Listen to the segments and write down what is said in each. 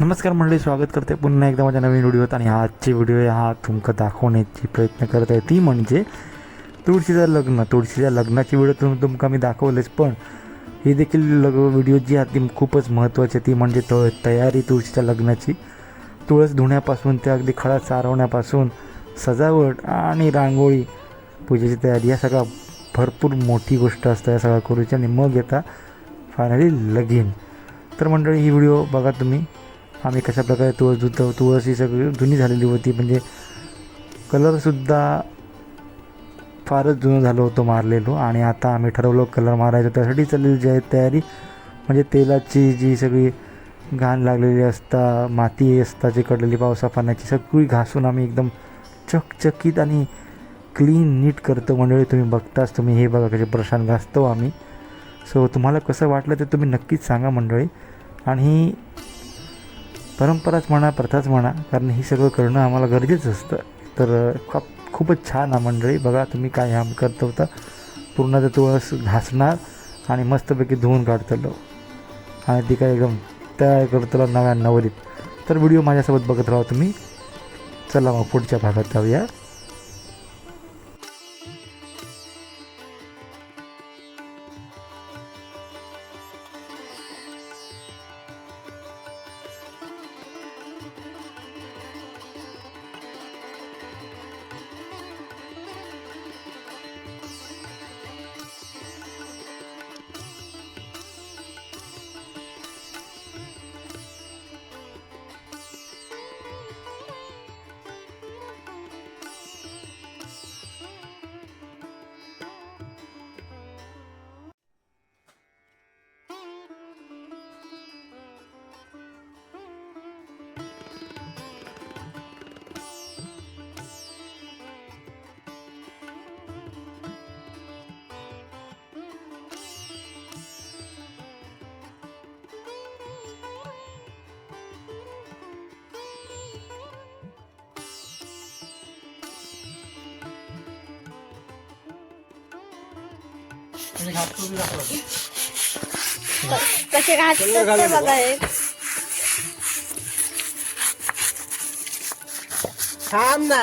नमस्कार मंडळी स्वागत करते पुन्हा एकदा माझ्या नवीन व्हिडिओत आणि आजची व्हिडिओ हा तुमका दाखवण्याची प्रयत्न करत आहे. ती म्हणजे तुळशीचं लग्न. तुळशीच्या लग्नाची व्हिडिओ तुम तुमका मी दाखवलेच पण ही देखील लग व्हिडिओ जी आहे ती खूपच महत्त्वाची आहे. ती म्हणजे तो तयारी तुळशीच्या लग्नाची. तुळस धुण्यापासून ते अगदी खडा चारवण्यापासून सजावट आणि रांगोळी पूजेची तयारी या सगळ्या भरपूर मोठी गोष्ट असतं. या सगळ्या करूची आणि मग येता फायनली लगीन. तर मंडळी ही व्हिडिओ बघा तुम्ही. आम्ही कशा प्रकारे तुळस धुतो तुळस ही सगळी जुनी झालेली होती म्हणजे कलरसुद्धा फारच जुनं झालो होतो मारलेलो आणि आता आम्ही ठरवलं कलर मारायचं. त्यासाठी चाललेली जी आहे तयारी म्हणजे तेलाची जी सगळी घाण लागलेली असता माती असता चिकटलेली पावसा पाण्याची सगळी घासून आम्ही एकदम चकचकीत आणि क्लीन नीट करतो मंडळी. तुम्ही बघताच तुम्ही हे बघा कसे प्रशांत घासतो आम्ही. सो तुम्हाला कसं वाटलं ते तुम्ही नक्कीच सांगा मंडळी. आणि परंपराच म्हणा प्रथाच म्हणा कारण ही सगळं करणं आम्हाला गरजेचं असतं. तर खूप खूपच छान आहे मंडळी. बघा तुम्ही काय आम करतो होता. पूर्ण तर तुळस घासणार आणि मस्तपैकी धुवून काढतलो आणि ती काय एकदम तयार करतलो नव्या नवरीत. तर व्हिडिओ माझ्यासोबत बघत राहा तुम्ही. चला मग पुढच्या भागात जाऊया. कसे घालतात ते बघा हे. थांब ना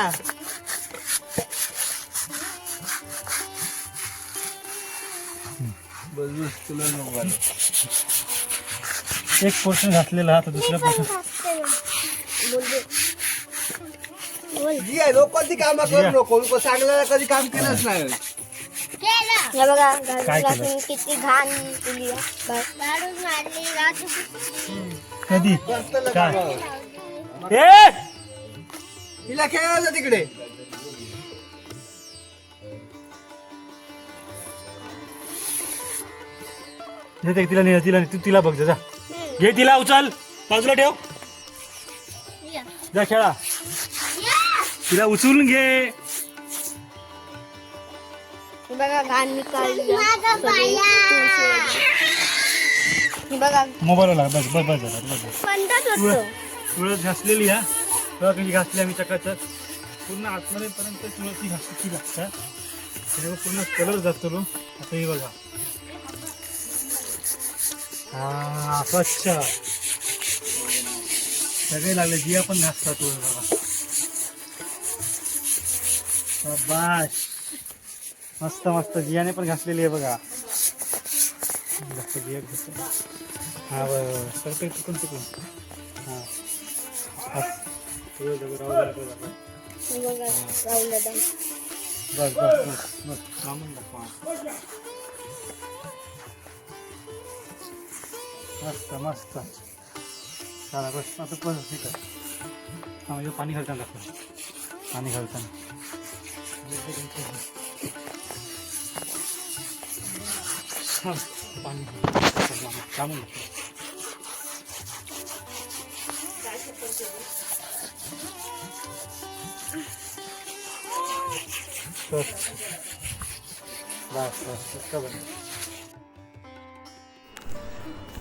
एक पोर्शन घातलेला आता दुसऱ्या पोर्शन जी आहे लोकांची कामं करू नको लोक चांगल्याला कधी काम केलंच नाही हे बघा काय केलं? किती घाण आहे. कधी? काय? खेळायचं तिकडे. तिला तिला नाही तिला तू तिला बघ जा घे तिला उचल. बाजूला ठेव. जा खेळा. तिला उचलून घे. बघा घाण बघा. मोबाईल लाग बस बस बस बस बस. पंधराच तुळस होतो तुळस घासलेली हा. कशी घासली आम्ही चकाचक. पूर्ण आतमध्येपर्यंत तुळस ही घासायची लागतात त्याच्यावर पूर्ण कलर जातो लो आता हे बघा. हा स्वच्छ सगळे लागले जिया पण घासतात तुळस बघा. शाबाश मस्त मस्त जियाने पण घासलेली आहे बघा. मस्त बस बस मस्त मस्त. पण पाणी घालताना पाणी घालताना. पाणी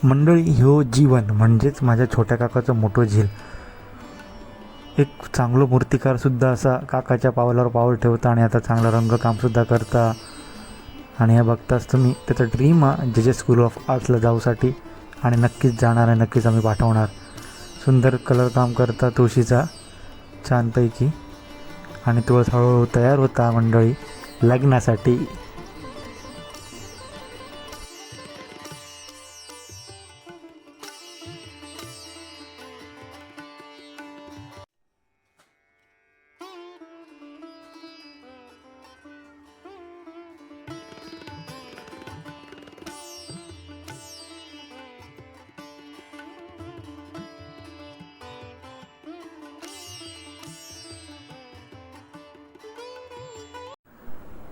मंडळी ह्यो जीवन म्हणजेच माझ्या छोट्या काकाचं मोठं झील. एक चांगलं मूर्तिकारसुद्धा असा काकाच्या पावलावर पाऊल ठेवता आणि आता चांगलं रंगकामसुद्धा करता. आणि हे बघताच तुम्ही त्याचा ड्रीम जे जे स्कूल ऑफ आर्ट्सला जाऊसाठी आणि नक्कीच जाणार आहे नक्कीच आम्ही पाठवणार. सुंदर कलर काम करता तुळशीचा छानपैकी. आणि तुळस हळूहळू तयार होता मंडळी लग्नासाठी.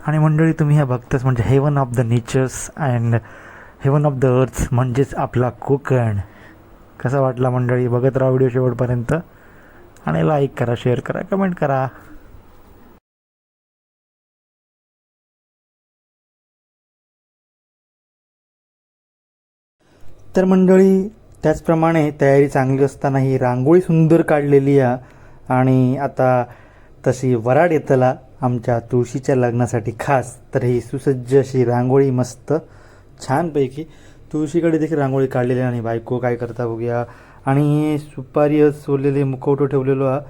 आणि मंडळी तुम्ही ह्या बघताच म्हणजे heaven of the natures and heaven of the earth म्हणजेच आपला कोकण. कसा वाटला मंडळी? बघत राहा व्हिडिओ शेवटपर्यंत आणि लाईक करा शेअर करा कमेंट करा. तर मंडळी त्याचप्रमाणे तयारी चांगली असताना ही रांगोळी सुंदर काढलेली आहे आणि आता तशी वराड येतला. आमच्या तुळशीच्या लग्नासाठी खास तर ही सुसज्ज अशी रांगोळी मस्त छानपैकी. तुळशीकडे देखील रांगोळी काढलेली आणि बायको काय करता बघूया. आणि सुपारी सोडलेले मुखवटो ठेवलेलो हा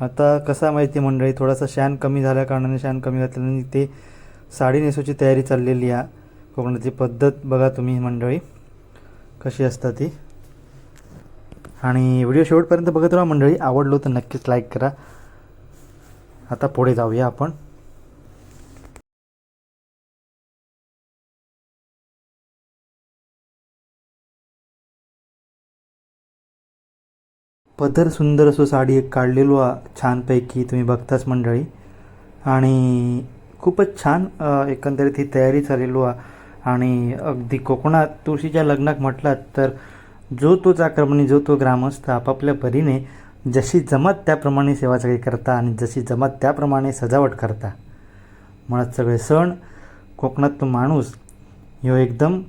आता कसा माहिती मंडळी थोडासा शान कमी झाल्या कारणाने शान कमी घातल्याने ते साडी नेसवायची तयारी चाललेली आहे कोकणाची पद्धत बघा तुम्ही मंडळी कशी असतात ती. आणि व्हिडिओ शेवटपर्यंत बघत राहा मंडळी आवडलो तर नक्कीच लाईक करा. आता पुढे जाऊया आपण. पदर सुंदर असो साडी एक काढलेलो छानपैकी तुम्ही बघताच मंडळी. आणि खूपच छान एकंदरीत ही तयारी चाललेलो आणि अगदी कोकणात तुळशीच्या लग्नात म्हटलात तर जो तो चाक्रमणी जो तो ग्रामस्थ आपापल्या परीने जशी जमत त्याप्रमाणे सेवा सगळी करता आणि जशी जमत त्याप्रमाणे सजावट करता. मुळात सगळे सण कोकणात तो माणूस ह्यो एकदम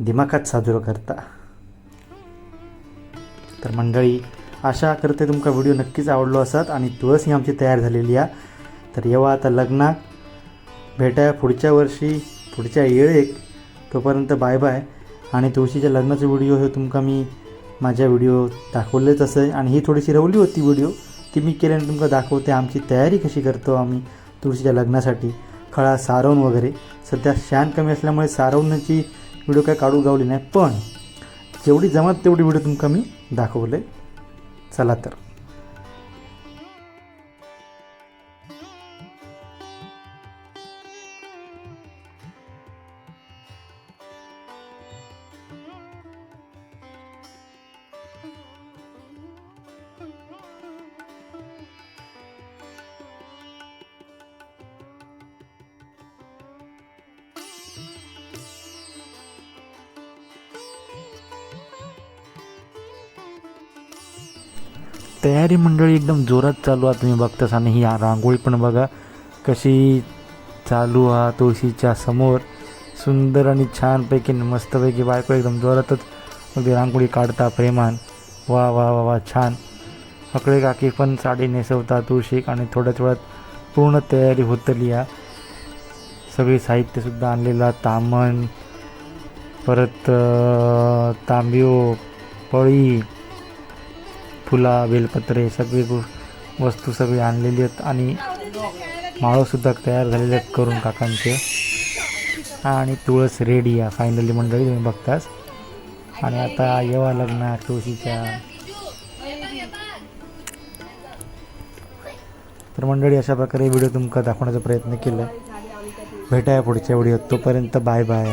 दिमाखात साजरो करता. तर मंडळी आशा करते तुमका व्हिडिओ नक्कीच आवडलो असत आणि तुळस ही आमची तयार झालेली आहे तर येवा आता लग्नाक. भेटाया पुढच्या वर्षी पुढच्या येळेक. तोपर्यंत बाय बाय. आणि तुळशीच्या लग्नाचे व्हिडिओ हे तुमका मी माझ्या व्हिडिओ दाखवलेच असे आणि ही थोडीशी रवली होती व्हिडिओ ती मी केल्याने तुमका दाखवते आमची तयारी कशी करतो आम्ही तुळशीच्या लग्नासाठी. खळा सारवण वगैरे. सध्या शान कमी असल्यामुळे सारवण्याची व्हिडिओ काय काढू गावली नाही पण जेवढी जमत तेवढी व्हिडिओ तुमका मी दाखवले. चला तर. तयारी मंडळी एकदम जोरात चालू आहे तुम्ही बघताच आणि ही रांगोळी पण बघा कशी चालू हा तुळशीच्या समोर. सुंदर आणि छानपैकी मस्तपैकी बायको एकदम जोरातच अगदी रांगोळी काढता प्रेमान. वा वा वा वा छान. सगळे काकी पण साडी नेसवता तुळशीक आणि थोड्याच वेळात पूर्ण तयारी होतली या. सगळी साहित्यसुद्धा आणलेलं तामण परत तांबिओ पळी फुला बेलपत्रे सगळी गो वस्तू सगळी आणलेली आहेत आणि माळोसुद्धा तयार झालेले आहेत करून काकांचे. आणि तुळस रेडी आहे फायनली मंडळी तुम्ही बघताच. आणि आता येवा लग्न तुळशीच्या. तर मंडळी अशा प्रकारे व्हिडिओ तुमका दाखवण्याचा प्रयत्न केला. भेटाया पुढच्या व्हिडिओत. तोपर्यंत बाय बाय.